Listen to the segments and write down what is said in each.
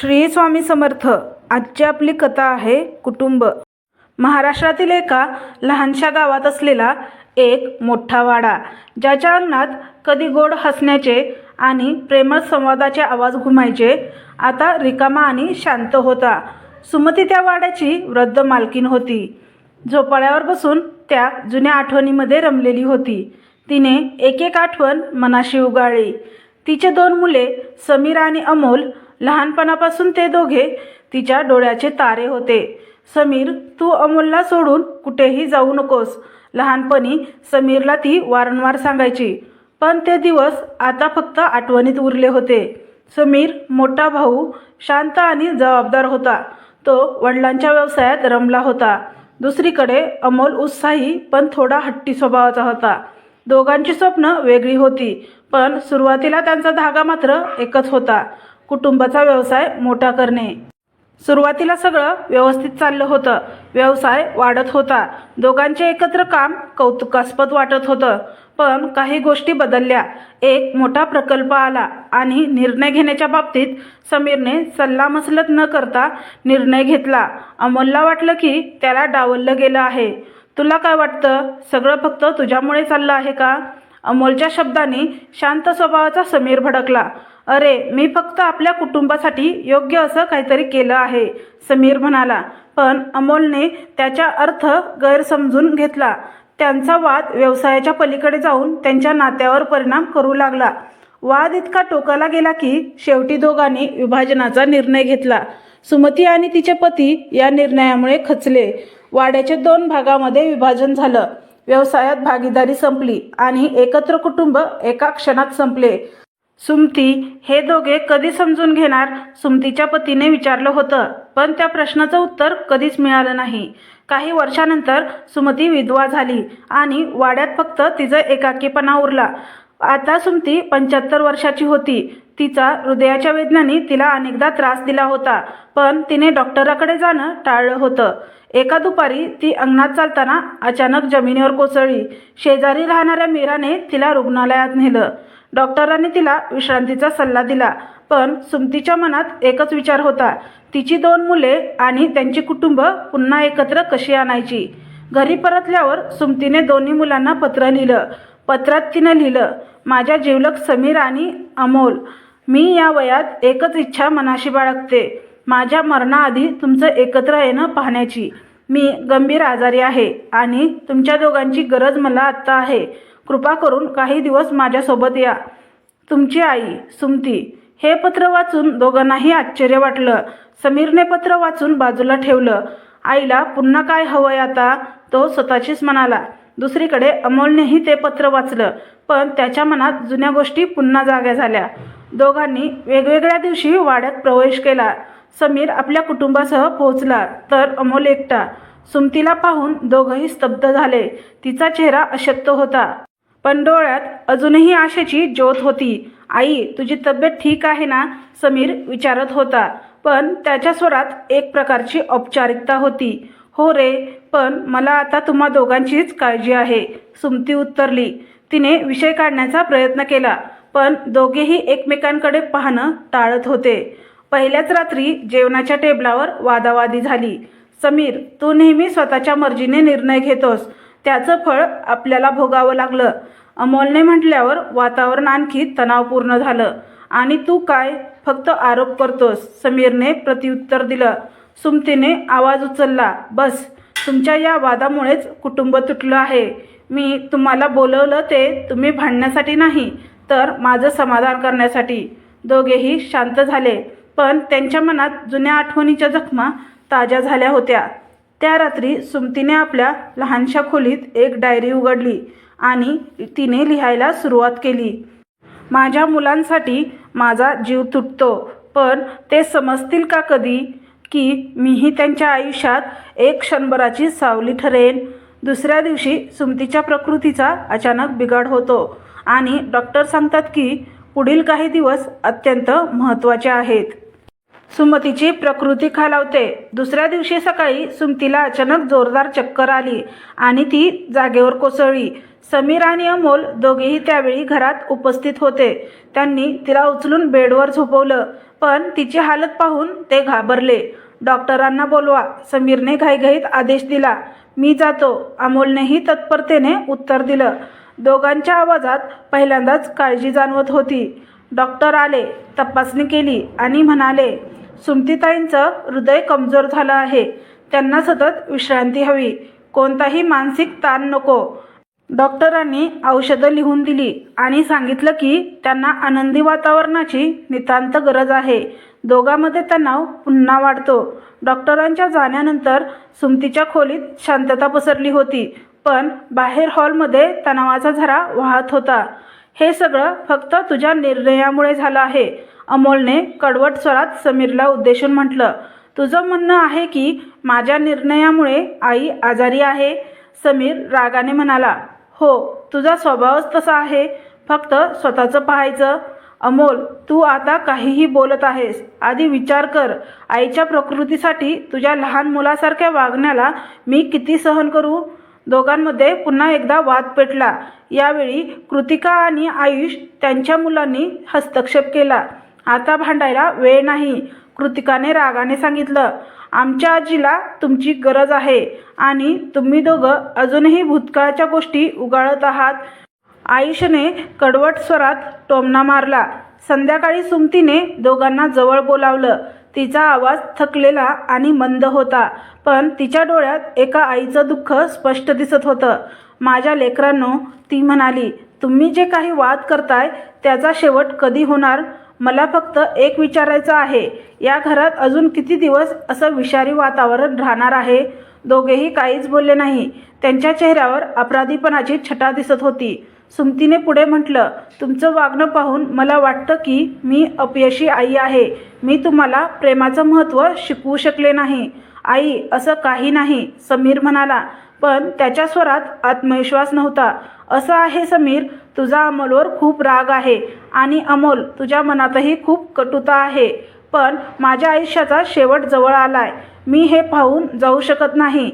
श्री स्वामी समर्थ आजची आपली कथा आहे कुटुंब. महाराष्ट्रातील एका लहानशा गावात असलेला एक मोठा वाडा ज्याच्या अंगणात कधी गोड हसण्याचे आणि प्रेमळ संवादाचे आवाज घुमायचे आता रिकामा आणि शांत होता. सुमती त्या वाड्याची वृद्ध मालकीन होती. झोपाळ्यावर बसून त्या जुन्या आठवणीमध्ये रमलेली होती. तिने एक एक आठवण मनाशी उगाळली. तिचे दोन मुले समीर आणि अमोल लहानपणापासून ते दोघे तिच्या डोळ्याचे तारे होते. समीर तू अमोलला सोडून कुठेही जाऊ नकोस. लहानपणी समीरला ती वारंवार सांगायची. पण ते दिवस आता फक्त आठवणीत उरले होते. समीर मोठा भाऊ शांत आणि जबाबदार होता. तो वडिलांच्या व्यवसायात रमला होता. दुसरीकडे अमोल उत्साही पण थोडा हट्टी स्वभावाचा होता. दोघांची स्वप्न वेगळी होती पण सुरुवातीला त्यांचा धागा मात्र एकच होता. कुटुंबाचा व्यवसाय मोठा करणे. सुरुवातीला सगळं व्यवस्थित चाललं होतं. व्यवसाय वाढत होता. दोघांचे एकत्र काम कौतुकास्पद वाटत होतं. पण काही गोष्टी बदलल्या. एक मोठा प्रकल्प आला आणि निर्णय घेण्याच्या बाबतीत समीरने सल्लामसलत न करता निर्णय घेतला. अमोलला वाटलं की त्याला डावललं गेलं आहे. तुला काय वाटतं? सगळं फक्त तुझ्यामुळे चाललं आहे का? अमोलच्या शब्दांनी शांत स्वभावाचा समीर भडकला. अरे मी फक्त आपल्या कुटुंबासाठी योग्य असं काहीतरी केलं आहे समीर म्हणाला. पण अमोलने त्याचा अर्थ गैरसमजून घेतला. त्यांचा वाद व्यवसायाच्या पलीकडे जाऊन त्यांच्या नात्यावर परिणाम करू लागला. वाद इतका टोकाला गेला की शेवटी दोघांनी विभाजनाचा निर्णय घेतला. सुमती आणि तिचे पती या निर्णयामुळे खचले. वाड्याचे दोन भागामध्ये विभाजन झालं. व्यवसायात भागीदारी संपली आणि एकत्र कुटुंब एका क्षणात संपले. सुमती हे दोघे कधी समजून घेणार? सुमतीच्या पतीने विचारलं होतं पण त्या प्रश्नाचं उत्तर कधीच मिळालं नाही. काही वर्षानंतर सुमती विधवा झाली आणि वाड्यात फक्त तिचं एकाकीपणा उरला. आता सुमती पंच्याहत्तर वर्षाची होती. तिचा हृदयाच्या वेदनांनी तिला अनेकदा त्रास दिला होता पण तिने डॉक्टराकडे जाणं टाळलं होतं. एका दुपारी ती अंगणात चालताना अचानक जमिनीवर कोसळली. शेजारी राहणाऱ्या मीराने तिला रुग्णालयात नेलं. डॉक्टरांनी तिला विश्रांतीचा सल्ला दिला. पण सुमतीच्या मनात एकच विचार होता. तिची दोन मुले आणि त्यांची कुटुंब पुन्हा एकत्र कशी आणायची? घरी परतल्यावर सुमतीने दोन्ही मुलांना पत्र लिहिलं. पत्रात तिनं लिहिलं माझ्या जीवलक समीर आणि अमोल मी या वयात एकच इच्छा मनाशी बाळगते. माझ्या मरणाआधी तुमचं एकत्र येणं पाहण्याची. मी गंभीर आजारी आहे आणि तुमच्या दोघांची गरज मला आत्ता आहे. कृपा करून काही दिवस माझ्यासोबत या. तुमची आई सुमती हे पत्र वाचून दोघांनाही आश्चर्य वाटलं. समीरने पत्र वाचून बाजूला ठेवलं. आईला पुन्हा काय हवंय आता? तो स्वतःशीच म्हणाला. दुसरीकडे अमोलनेही ते पत्र वाचलं पण त्याच्या मनात जुन्या गोष्टी पुन्हा जाग्या झाल्या. दोघांनी वेगवेगळ्या दिवशी वाड्यात प्रवेश केला. समीर आपल्या कुटुंबासह पोहोचला तर अमोल एकटा. सुमतीला पाहून दोघंही स्तब्ध झाले. तिचा चेहरा अशक्त होता. पण डोळ्यात अजूनही आशेची ज्योत होती. आई तुझी तब्येत ठीक आहे ना? समीर विचारत होता. पण त्याच्या स्वरात एक प्रकारची औपचारिकता होती. हो रे पण मला आता तुम्हा दोघांचीच काळजी आहे सुमती उत्तरली. तिने विषय काढण्याचा प्रयत्न केला पण दोघेही एकमेकांकडे पाहणं टाळत होते. पहिल्याच रात्री जेवणाच्या टेबलावर वादावादी झाली. समीर तू नेहमी स्वतःच्या मर्जीने निर्णय घेतोस. त्याचं फळ आपल्याला भोगावं लागलं. अमोलने म्हटल्यावर वातावरण आणखी तणावपूर्ण झालं. आणि तू काय? फक्त आरोप करतोस. समीरने प्रत्युत्तर दिलं. सुमतीने आवाज उचलला. बस तुमच्या या वादामुळेच कुटुंब तुटलं आहे. मी तुम्हाला बोलवलं ते तुम्ही भांडण्यासाठी नाही तर माझं समाधान करण्यासाठी. दोघेही शांत झाले पण त्यांच्या मनात जुन्या आठवणीच्या जखमा ताज्या झाल्या होत्या. त्या रात्री सुमतीने आपल्या लहानशा खोलीत एक डायरी उघडली आणि तिने लिहायला सुरुवात केली. माझ्या मुलांसाठी माझा जीव तुटतो पण ते समजतील का कधी की मीही त्यांच्या आयुष्यात एक क्षणभराची सावली ठरेन दुसऱ्या दिवशी सुमतीच्या प्रकृतीचा अचानक बिघाड होतो आणि डॉक्टर सांगतात की पुढील काही दिवस अत्यंत महत्त्वाचे आहेत. सुमतीची प्रकृती खालावते. दुसऱ्या दिवशी सकाळी सुमतीला अचानक जोरदार चक्कर आली आणि ती जागेवर कोसळली. समीर आणि अमोल दोघेही त्यावेळी घरात उपस्थित होते. त्यांनी तिला उचलून बेडवर झोपवलं पण तिची हालत पाहून ते घाबरले. डॉक्टरांना बोलवा. समीरने घाईघाईत आदेश दिला. मी जातो. अमोलनेही तत्परतेने उत्तर दिलं. दोघांच्या आवाजात पहिल्यांदाच काळजी जाणवत होती. डॉक्टर आले तपासणी केली आणि म्हणाले सुमतीताईंचं हृदय कमजोर झालं आहे. त्यांना सतत विश्रांती हवी. कोणताही मानसिक ताण नको. डॉक्टरांनी औषधं लिहून दिली आणि सांगितलं की त्यांना आनंदी वातावरणाची नितांत गरज आहे. दोघांमध्ये तणाव पुन्हा वाढतो. डॉक्टरांच्या जाण्यानंतर सुमतीच्या खोलीत शांतता पसरली होती पण बाहेर हॉलमध्ये तणावाचा झरा वाहत होता. हे सगळं फक्त तुझ्या निर्णयामुळे झालं आहे. अमोलने कडवट स्वरात समीरला उद्देशून म्हटलं तुझं म्हणणं आहे की माझ्या निर्णयामुळे आई आजारी आहे? समीर रागाने म्हणाला हो तुझा स्वभावच तसा आहे. फक्त स्वतःचं पाहायचं. अमोल तू आता काहीही बोलत आहेस. आधी विचार कर. आईच्या प्रकृतीसाठी तुझ्या लहान मुलासारख्या वागण्याला मी किती सहन करू? दोघांमध्ये पुन्हा एकदा वाद पेटला. यावेळी कृतिका आणि आयुष त्यांच्या मुलांनी हस्तक्षेप केला. आता भांडायला वेळ नाही. कृतिकाने रागाने सांगितलं आमच्या आजीला तुमची गरज आहे आणि तुम्ही दोघं अजूनही भूतकाळाच्या गोष्टी उगाळत आहात. आयुषने कडवट स्वरात टोमणा मारला. संध्याकाळी सुमतीने दोघांना जवळ बोलावलं. तिचा आवाज थकलेला आणि मंद होता पण तिच्या डोळ्यात एका आईचं दुःख स्पष्ट दिसत होतं. माझ्या लेकरांनो ती म्हणाली तुम्ही जे काही वाद करताय त्याचा शेवट कधी होणार? मला फक्त एक विचारायचं आहे या घरात अजून किती दिवस असं विषारी वातावरण राहणार आहे दोघेही काहीच बोलले नाही. त्यांच्या चेहऱ्यावर अपराधीपणाची छटा दिसत होती. सुमतीने पुढे म्हटलं तुमचं वागणं पाहून मला वाटतं की मी अपयशी आई आहे. मी तुम्हाला प्रेमाचं महत्त्व शिकवू शकले नाही. आई असं काही नाही समीर म्हणाला. पण त्याच्या स्वरात आत्मविश्वास नव्हता. असं आहे समीर तुझा अमोलवर खूप राग आहे आणि अमोल तुझ्या मनातही खूप कटुता आहे. पण माझ्या आयुष्याचा शेवट जवळ आलाय. मी हे पाहून जाऊ शकत नाही.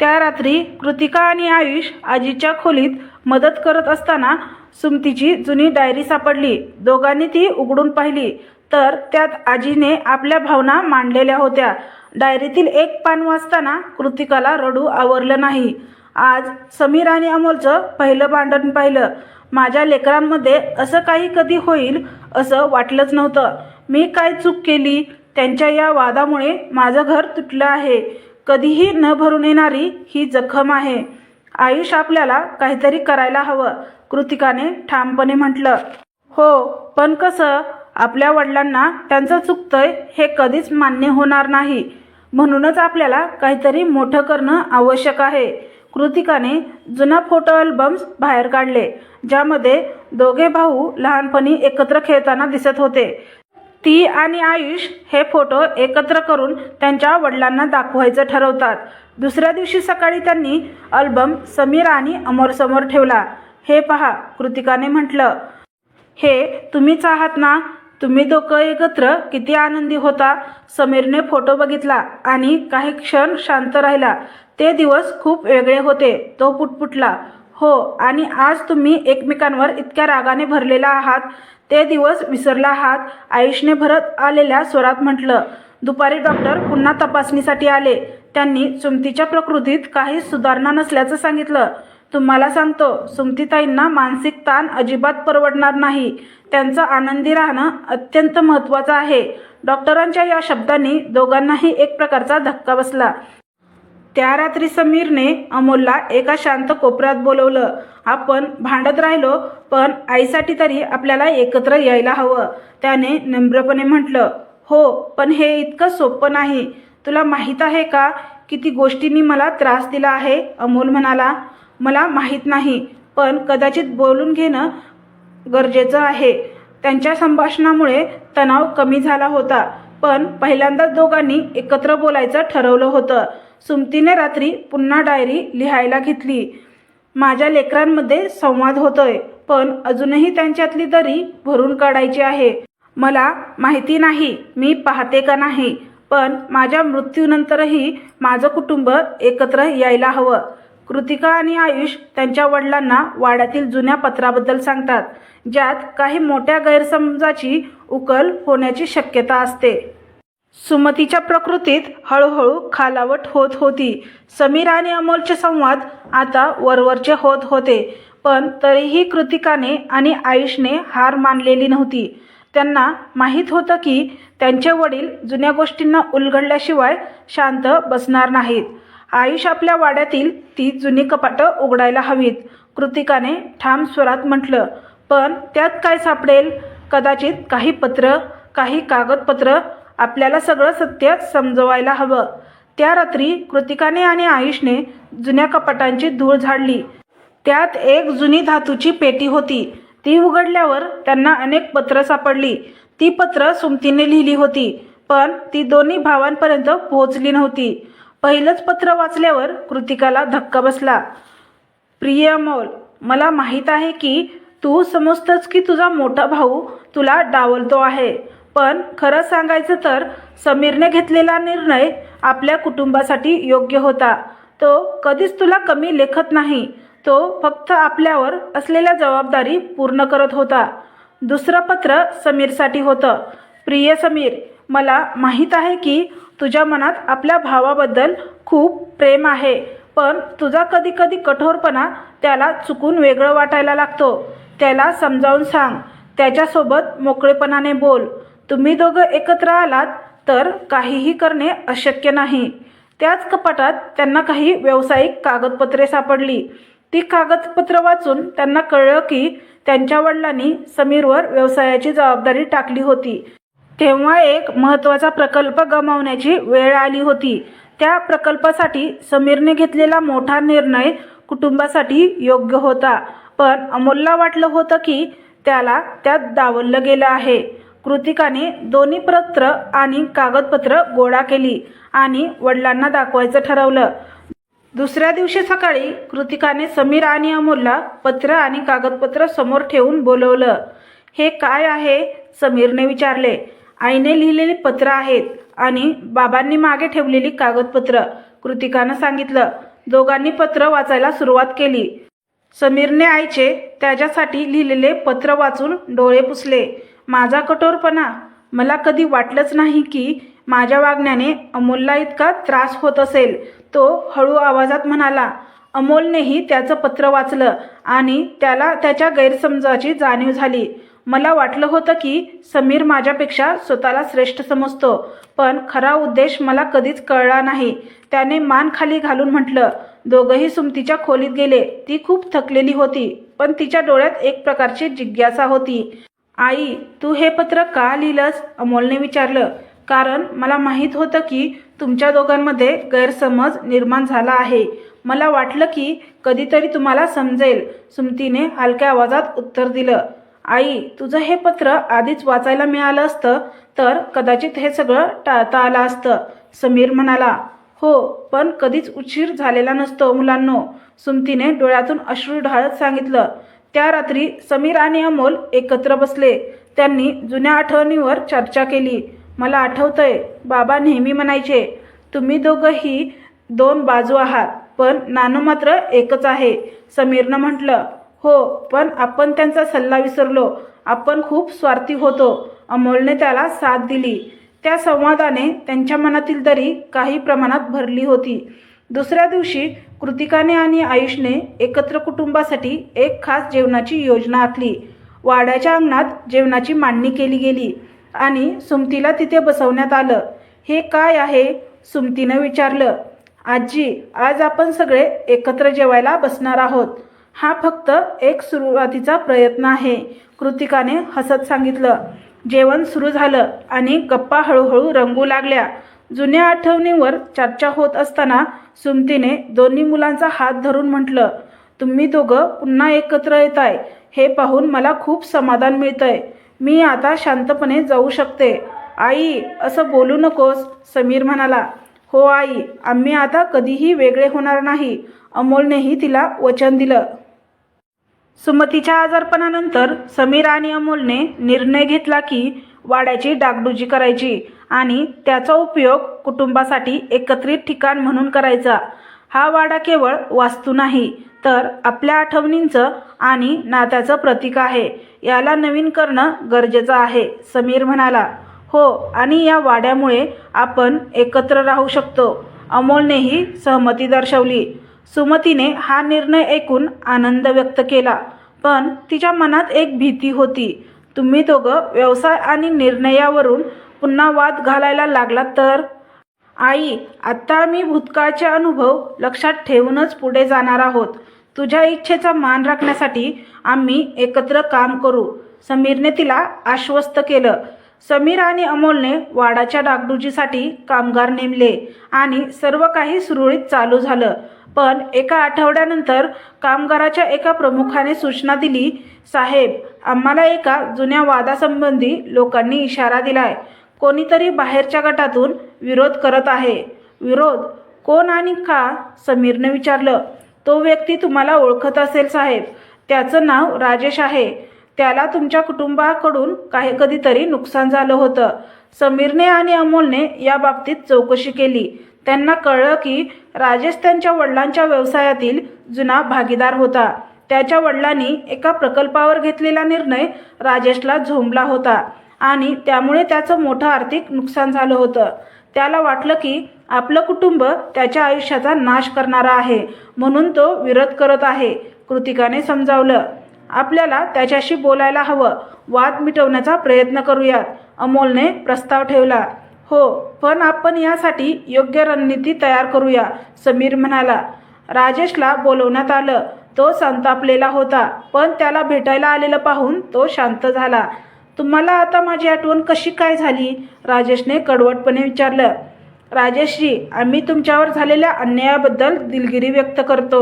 त्या रात्री कृतिका आणि आयुष आजीच्या खोलीत मदत करत असताना सुमतीची जुनी डायरी सापडली. दोघांनी ती उघडून पाहिली. तर त्यात आजीने आपल्या भावना मांडलेल्या होत्या. डायरीतील एक पान वाचताना कृतिकाला रडू आवरलं नाही. आज समीर आणि अमोलचं पहिलं भांडण पाहिलं. माझ्या लेकरांमध्ये असं काही कधी होईल असं वाटलंच नव्हतं. मी काय चूक केली? त्यांच्या या वादामुळे माझं घर तुटलं आहे. कधीही न भरून येणारी ही जखम आहे. आयुष आपल्याला काहीतरी करायला हवं कृतिकाने ठामपणे म्हटलं. हो पण कसं? आपल्या वडिलांना त्यांचं चुकतंय हे कधीच मान्य होणार नाही. म्हणूनच आपल्याला काहीतरी मोठं करणं आवश्यक आहे. कृतिकाने जुना फोटो अल्बम्स बाहेर काढले ज्यामध्ये दोघे भाऊ लहानपणी एकत्र खेळताना दिसत होते. ती आणि आयुष हे फोटो एकत्र करून त्यांच्या वडिलांना दाखवायचं ठरवतात. दुसऱ्या दिवशी सकाळी त्यांनी अल्बम समीर आणि अमरसमोर ठेवला. हे पहा कृतिकाने म्हटलं हे तुम्हीच आहात ना? तुम्ही दोघं एकत्र किती आनंदी होता. समीरने फोटो बघितला आणि काही क्षण शांत राहिला. ते दिवस खूप वेगळे होते. तो पुटपुटला हो आणि आज तुम्ही एकमेकांवर इतक्या रागाने भरलेला आहात. ते दिवस विसरला आहात. आयुषने भरत आलेल्या स्वरात म्हटलं दुपारी डॉक्टर पुन्हा तपासणीसाठी आले. त्यांनी चुमतीच्या प्रकृतीत काही सुधारणा नसल्याचं सांगितलं. तुम्हाला सांगतो सुमतीताईंना मानसिक ताण अजिबात परवडणार नाही. त्यांचं आनंदी राहणं अत्यंत महत्त्वाचं आहे. डॉक्टरांच्या या शब्दांनी दोघांनाही एक प्रकारचा धक्का बसला. त्या रात्री समीरने अमोलला एका शांत कोपऱ्यात बोलवलं. आपण भांडत राहिलो पण आईसाठी तरी आपल्याला एकत्र यायला हवं. त्याने नम्रपणे म्हटलं हो पण हे इतकं सोपं नाही. तुला माहीत आहे का किती गोष्टींनी मला त्रास दिला आहे? अमोल म्हणाला. मला माहीत नाही पण कदाचित बोलून घेणं गरजेचं आहे. त्यांच्या संभाषणामुळे तणाव कमी झाला होता पण पहिल्यांदाच दोघांनी एकत्र बोलायचं ठरवलं होतं. सुमतीने रात्री पुन्हा डायरी लिहायला घेतली. माझ्या लेकरांमध्ये संवाद होतोय पण अजूनही त्यांच्यातली दरी भरून काढायची आहे. मला माहिती नाही मी पाहते का नाही पण माझ्या मृत्यूनंतरही माझं कुटुंब एकत्र यायला हवं. कृतिका आणि आयुष त्यांच्या वडिलांना वाड्यातील जुन्या पत्राबद्दल सांगतात ज्यात काही मोठ्या गैरसमजाची उकल होण्याची शक्यता असते. सुमतीच्या प्रकृतीत हळूहळू खालावट होत होती. समीर आणि अमोलचे संवाद आता वरवरचे होत होते पण तरीही कृतिकाने आणि आयुषने हार मानलेली नव्हती. त्यांना माहीत होतं की त्यांचे वडील जुन्या गोष्टींना उलगडल्याशिवाय शांत बसणार नाहीत. आयुष आपल्या वाड्यातील ती जुनी कपाटं उघडायला हवीत. कृतिकाने ठाम स्वरात म्हटलं पण त्यात काय सापडेल? कदाचित काही पत्र काही कागदपत्र आपल्याला सगळं सत्य समजवायला हवं. त्या रात्री कृतिकाने आणि आयुषने जुन्या कपाटांची धूळ झाडली. त्यात एक जुनी धातूची पेटी होती. ती उघडल्यावर त्यांना अनेक पत्र सापडली. ती पत्र सुमतीने लिहिली होती पण ती दोन्ही भावांपर्यंत पोहोचली नव्हती. पहिलंच पत्र वाचल्यावर कृतिकाला धक्का बसला. प्रिय अमोल मला माहीत आहे की तू समजतच की तुझा मोठा भाऊ तुला डावलतो आहे पण खरं सांगायचं तर समीरने घेतलेला निर्णय आपल्या कुटुंबासाठी योग्य होता. तो कधीच तुला कमी लेखत नाही तो फक्त आपल्यावर असलेल्या जबाबदारी पूर्ण करत होता. दुसरं पत्र समीरसाठी होतं. प्रिय समीर मला माहीत आहे की तुझ्या मनात आपल्या भावाबद्दल खूप प्रेम आहे पण तुझा कधीकधी कठोरपणा त्याला चुकून वेगळं वाटायला लागतो. त्याला समजावून सांग. त्याच्यासोबत मोकळेपणाने बोल. तुम्ही दोघं एकत्र आलात तर काहीही करणे अशक्य नाही. त्याच कपाटात त्यांना काही व्यावसायिक कागदपत्रे सापडली. ती कागदपत्र वाचून त्यांना कळलं की त्यांच्या वडिलांनी समीरवर व्यवसायाची जबाबदारी टाकली होती. तेव्हा एक महत्त्वाचा प्रकल्प गमावण्याची वेळ आली होती. त्या प्रकल्पासाठी समीरने घेतलेला मोठा निर्णय कुटुंबासाठी योग्य होता. पण अमोलला वाटलं होतं की त्याला त्यात डावललं गेलं आहे. कृतिकाने दोन्ही पत्र आणि कागदपत्र गोळा केली आणि वडिलांना दाखवायचं ठरवलं. दुसऱ्या दिवशी सकाळी कृतिकाने समीर आणि अमोलला पत्र आणि कागदपत्र समोर ठेवून बोलवलं. हे काय आहे? समीरने विचारले. आईने लिहिलेली पत्र आहेत आणि बाबांनी मागे ठेवलेली कागदपत्र. कृतिकानं सांगितलं दोघांनी पत्र वाचायला सुरुवात केली. समीरने आईचे त्याच्यासाठी लिहिलेले पत्र वाचून डोळे पुसले. माझा कठोरपणा. मला कधी वाटलंच नाही की माझ्या वागण्याने अमोलला इतका त्रास होत असेल. तो हळू आवाजात म्हणाला अमोलनेही त्याचं पत्र वाचलं आणि त्याला त्याच्या गैरसमजाची जाणीव झाली. मला वाटलं होतं की समीर माझ्यापेक्षा स्वतःला श्रेष्ठ समजतो पण खरा उद्देश मला कधीच कळला नाही. त्याने मान खाली घालून म्हटलं दोघंही सुमतीच्या खोलीत गेले. ती खूप थकलेली होती पण तिच्या डोळ्यात एक प्रकारची जिज्ञासा होती. आई तू हे पत्र का लिहिलंस? अमोलने विचारलं. कारण मला माहीत होतं की तुमच्या दोघांमध्ये गैरसमज निर्माण झाला आहे. मला वाटलं की कधीतरी तुम्हाला समजेल. सुमतीने हलक्या आवाजात उत्तर दिलं. आई तुझं हे पत्र आधीच वाचायला मिळालं असतं तर कदाचित हे सगळं टाळता आलं असतं समीर म्हणाला. हो पण कधीच उशीर झालेला नसतो मुलांनो सुमतीने डोळ्यातून अश्रू ढाळत सांगितलं. त्या रात्री समीर आणि अमोल एकत्र बसले. त्यांनी जुन्या आठवणीवर चर्चा केली. मला आठवतंय बाबा नेहमी म्हणायचे तुम्ही दोघंही दोन बाजू आहात पण नानू मात्र एकच आहे समीरनं म्हटलं. हो पण आपण त्यांचा सल्ला विसरलो. आपण खूप स्वार्थी होतो. अमोलने त्याला साथ दिली. त्या संवादाने त्यांच्या मनातील दरी काही प्रमाणात भरली होती. दुसऱ्या दिवशी कृतिकाने आणि आयुषने एकत्र कुटुंबासाठी एक खास जेवणाची योजना आखली. वाड्याच्या अंगणात जेवणाची मांडणी केली गेली आणि सुमतीला तिथे बसवण्यात आलं. हे काय आहे? सुमतीनं विचारलं. आजी आज आपण सगळे एकत्र जेवायला बसणार आहोत. हा फक्त एक सुरुवातीचा प्रयत्न आहे कृतिकाने हसत सांगितलं. जेवण सुरू झालं आणि गप्पा हळूहळू रंगू लागल्या. जुन्या आठवणीवर चर्चा होत असताना सुमतीने दोन्ही मुलांचा हात धरून म्हटलं तुम्ही दोघं पुन्हा एकत्र येत आहे हे पाहून मला खूप समाधान मिळतंय. मी आता शांतपणे जाऊ शकते. आई असं बोलू नकोस समीर म्हणाला. हो आई आम्ही आता कधीही वेगळे होणार नाही. अमोलनेही तिला वचन दिलं. सुमतीच्या आजारपणानंतर समीर आणि अमोलने निर्णय घेतला की वाड्याची डागडुजी करायची आणि त्याचा उपयोग कुटुंबासाठी एकत्रित ठिकाण म्हणून करायचा. हा वाडा केवळ वास्तू नाही तर आपल्या आठवणींचं आणि नात्याचं प्रतीक आहे. याला नवीन करणं गरजेचं आहे समीर म्हणाला. हो आणि या वाड्यामुळे आपण एकत्र राहू शकतो अमोलनेही सहमती दर्शवली. सुमतीने हा निर्णय ऐकून आनंद व्यक्त केला. पण तिच्या मनात एक भीती होती. तुम्ही दोघं व्यवसाय आणि निर्णयावरून पुन्हा वाद घालायला लागला तर? आई आत्ता आम्ही भूतकाळचे अनुभव लक्षात ठेवूनच पुढे जाणार आहोत. तुझ्या इच्छेचा मान राखण्यासाठी आम्ही एकत्र काम करू. समीरने तिला आश्वस्त केलं. समीर आणि अमोलने वाडाच्या डागडुजीसाठी कामगार नेमले आणि सर्व काही सुरळीत चालू झालं. पण एका आठवड्यानंतर कामगाराच्या एका प्रमुखाने सूचना दिली साहेब आम्हाला एका जुन्या वादासंबंधी लोकांनी इशारा दिलाय. कोणीतरी बाहेरच्या गटातून विरोध करत आहे. विरोध? कोण आणि का? समीरने विचारलं. तो व्यक्ती तुम्हाला ओळखत असेल साहेब. त्याचं नाव राजेश आहे. त्याला तुमच्या कुटुंबाकडून काही कधीतरी नुकसान झालं होतं. समीरने आणि अमोलने या बाबतीत चौकशी केली. त्यांना कळलं की राजेश त्यांच्या वडिलांच्या व्यवसायातील जुना भागीदार होता. त्याच्या वडिलांनी एका प्रकल्पावर घेतलेला निर्णय राजेशला झोंबला होता आणि त्यामुळे त्याचं मोठं आर्थिक नुकसान झालं होतं. त्याला वाटलं की आपलं कुटुंब त्याच्या आयुष्याचा नाश करणारा आहे म्हणून तो विरोध करत आहे कृतिकाने समजावलं. आपल्याला त्याच्याशी बोलायला हवं. वाद मिटवण्याचा प्रयत्न करूयात अमोलने प्रस्ताव ठेवला. हो पण आपण यासाठी योग्य रणनीती तयार करूया समीर म्हणाला. राजेशला बोलवण्यात आलं. तो संतापलेला होता पण त्याला भेटायला आलेलं पाहून तो शांत झाला. तुम्हाला आता माझी आठवण कशी काय झाली? राजेशने कडवटपणे विचारलं. राजेशजी आम्ही तुमच्यावर झालेल्या अन्यायाबद्दल दिलगिरी व्यक्त करतो.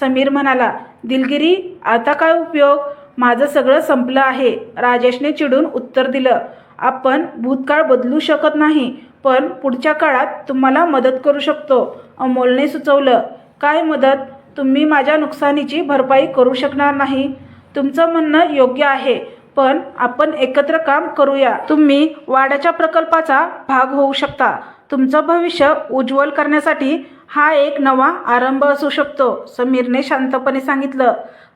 समीर म्हणाला दिलगिरी आता काय उपयोग? माझं सगळं संपलं आहे. राजेशने चिडून उत्तर दिलं आपण भूतकाळ बदलू शकत नाही पण पुढच्या काळात तुम्हाला मदत करू शकतो. अमोलने सुचवलं काय मदत? तुम्ही माझ्या नुकसानीची भरपाई करू शकणार नाही. तुमचं म्हणणं योग्य आहे पण आपण एकत्र काम करूया. तुम्ही वाड्याच्या प्रकल्पाचा भाग होऊ शकता. तुमचं भविष्य उज्ज्वल करण्यासाठी हा एक नवा आरंभ असू शकतो समीरने शांतपणे सांगितलं.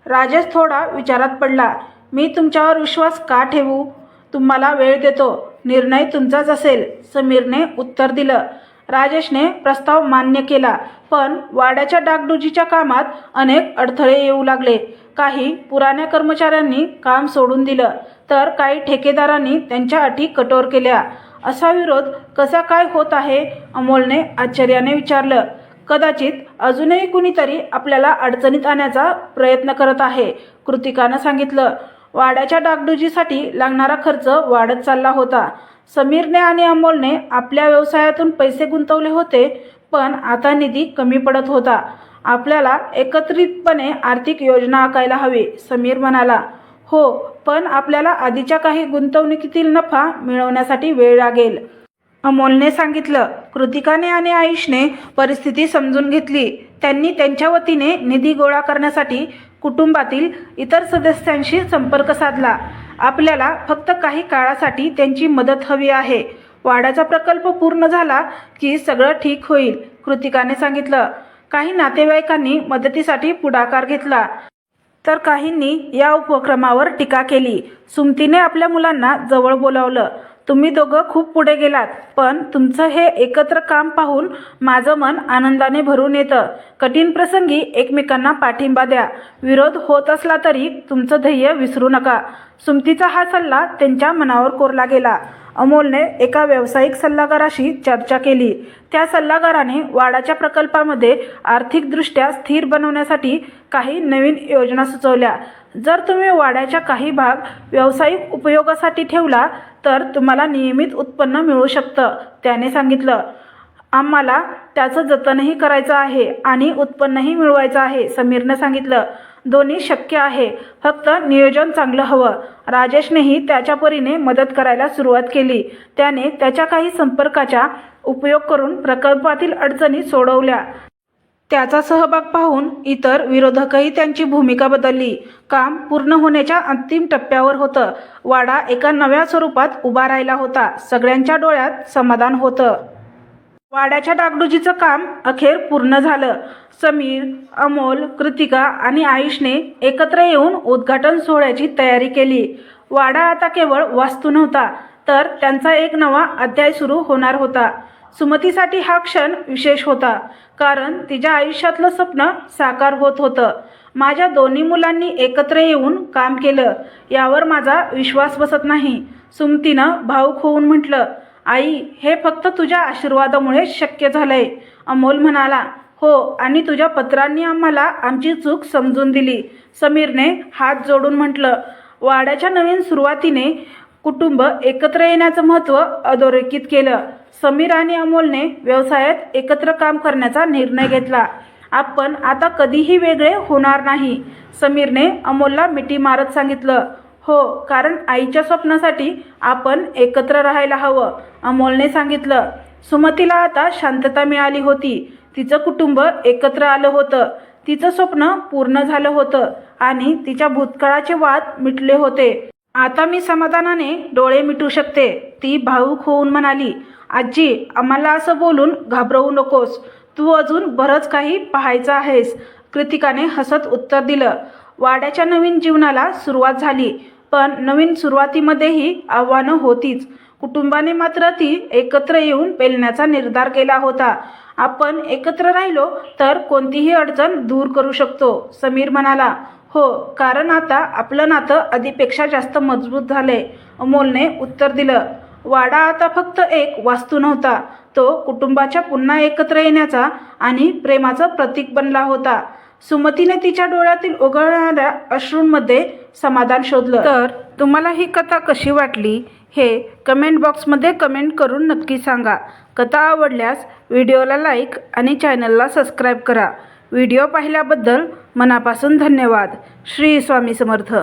राजेश थोडा विचारात पडला. मी तुमच्यावर विश्वास का ठेवू? तुम्हाला वेळ देतो. निर्णय तुमचाच असेल समीरने उत्तर दिलं. राजेशने प्रस्ताव मान्य केला पण वाड्याच्या डागडुजीच्या कामात अनेक अडथळे येऊ लागले. काही पुराण्या कर्मचाऱ्यांनी काम सोडून दिलं तर काही ठेकेदारांनी त्यांच्या अटी कठोर केल्या. असा विरोध कसा काय होत आहे अमोलने आश्चर्याने विचारलं. कदाचित अजूनही कुणीतरी आपल्याला अडचणीत आणण्याचा प्रयत्न करत आहे कृतिकानं सांगितलं. वाड्याच्या डागडुजीसाठी लागणारा खर्च वाढत चालला होता. समीरने आणि अमोलने आपल्या व्यवसायातून पैसे गुंतवले होते पण आता निधी कमी पडत होता. आपल्याला एकत्रितपणे आर्थिक योजना आखायला हवी समीर म्हणाला. हो पण आपल्याला आधीच्या काही गुंतवणुकीतील नफा मिळवण्यासाठी वेळ लागेल. अमोलने सांगितलं कृतिकाने आणि आयुषने परिस्थिती समजून घेतली. त्यांनी त्यांच्या वतीने निधी गोळा करण्यासाठी कुटुंबातील इतर सदस्यांशी संपर्क साधला. आपल्याला फक्त काही काळासाठी त्यांची मदत हवी आहे. वाड्याचा प्रकल्प पूर्ण झाला की सगळं ठीक होईल कृतिकाने सांगितलं. काही नातेवाईकांनी मदतीसाठी पुढाकार घेतला. तर काहींनी या उपक्रमावर टीका केली. सुमतीने आपल्या मुलांना जवळ बोलावलं. तुम्ही दोघं खूप पुढे गेलात पण तुमचं हे एकत्र काम पाहून माझं मन आनंदाने भरून येतं. कठीण प्रसंगी एकमेकांना पाठिंबा द्या. विरोध होत असला तरी तुमचं ध्येय विसरू नका. सुमतीचा हा सल्ला त्यांच्या मनावर कोरला गेला. अमोलने एका व्यावसायिक सल्लागाराशी चर्चा केली. त्या सल्लागाराने वाडाच्या प्रकल्पामध्ये आर्थिकदृष्ट्या स्थिर बनवण्यासाठी काही नवीन योजना सुचवल्या. जर तुम्ही वाड्याच्या काही भाग व्यावसायिक उपयोगासाठी ठेवला तर तुम्हाला नियमित उत्पन्न मिळू शकतं त्याने सांगितलं. आम्हाला त्याचं जतनही करायचं आहे आणि उत्पन्नही मिळवायचं आहे समीरनं सांगितलं. दोन्ही शक्य आहे. फक्त नियोजन चांगलं हवं. राजेशनेही त्याच्या परीने मदत करायला सुरुवात केली. त्याने त्याच्या काही संपर्काचा उपयोग करून प्रकल्पातील अडचणी सोडवल्या. त्याचा सहभाग पाहून इतर विरोधकही त्यांची भूमिका बदलली. काम पूर्ण होण्याच्या अंतिम टप्प्यावर होतं. वाडा एका नव्या स्वरूपात उभा राहिला होता. सगळ्यांच्या डोळ्यात समाधान होतं. वाड्याच्या डागडुजीचं काम अखेर पूर्ण झालं. समीर अमोल कृतिका आणि आयुषने एकत्र येऊन उद्घाटन सोहळ्याची तयारी केली. वाडा आता केवळ वास्तू नव्हता तर त्यांचा एक नवा अध्याय सुरू होणार होता. सुमतीसाठी हा क्षण विशेष होता कारण तिच्या आयुष्यातलं स्वप्न साकार होत होतं. माझ्या दोन्ही मुलांनी एकत्र येऊन काम केलं यावर माझा विश्वास बसत नाही. सुमतीनं भाऊक होऊन म्हटलं आई हे फक्त तुझ्या आशीर्वादामुळे शक्य झालंय. अमोल म्हणाला हो आणि तुझ्या पत्रांनी आम्हाला आमची चूक समजून दिली. समीरने हात जोडून म्हटलं वाड्याच्या नवीन सुरुवातीने कुटुंब एकत्र येण्याचं महत्त्व अधोरेखित केलं. समीर आणि अमोलने व्यवसायात एकत्र काम करण्याचा निर्णय घेतला. आपण आता कधीही वेगळे होणार नाही. समीरने अमोलला मिठी मारत सांगितलं हो कारण आईच्या स्वप्नासाठी आपण एकत्र राहायला हवं. अमोलने सांगितलं सुमतीला आता शांतता मिळाली होती. तिचं कुटुंब एकत्र आलं होतं. तिचं स्वप्न पूर्ण झालं होतं आणि तिच्या भूतकाळाचे वाद मिटले होते. आता मी समाधानाने डोळे मिटू शकते. ती भाऊक होऊन म्हणाली आजी आम्हाला असं बोलून घाबरवू नकोस. तू अजून बरंच काही पाहायचं आहेस. कृतिकाने हसत उत्तर दिलं वाड्याच्या नवीन जीवनाला सुरुवात झाली. पण नवीन सुरुवातीमध्येही आव्हानं होतीच. कुटुंबाने मात्र ती एकत्र येऊन पेलण्याचा निर्धार केला होता. आपण एकत्र राहिलो तर कोणतीही अडचण दूर करू शकतो समीर म्हणाला. हो कारण आता आपलं नातं आधीपेक्षा जास्त मजबूत झाले अमोलने उत्तर दिलं. वाडा आता फक्त एक वास्तू नव्हता तो कुटुंबाच्या पुन्हा एकत्र येण्याचा आणि प्रेमाचं प्रतीक बनला होता. सुमतीने तिच्या डोळ्यातील उघडणाऱ्या अश्रूंमध्ये समाधान शोधलं. तर तुम्हाला ही कथा कशी वाटली हे कमेंट बॉक्समध्ये कमेंट करून नक्की सांगा. कथा आवडल्यास व्हिडिओला लाईक आणि चॅनलला सबस्क्राईब करा. व्हिडिओ पाहिल्याबद्दल मनापासून धन्यवाद. श्री स्वामी समर्थ.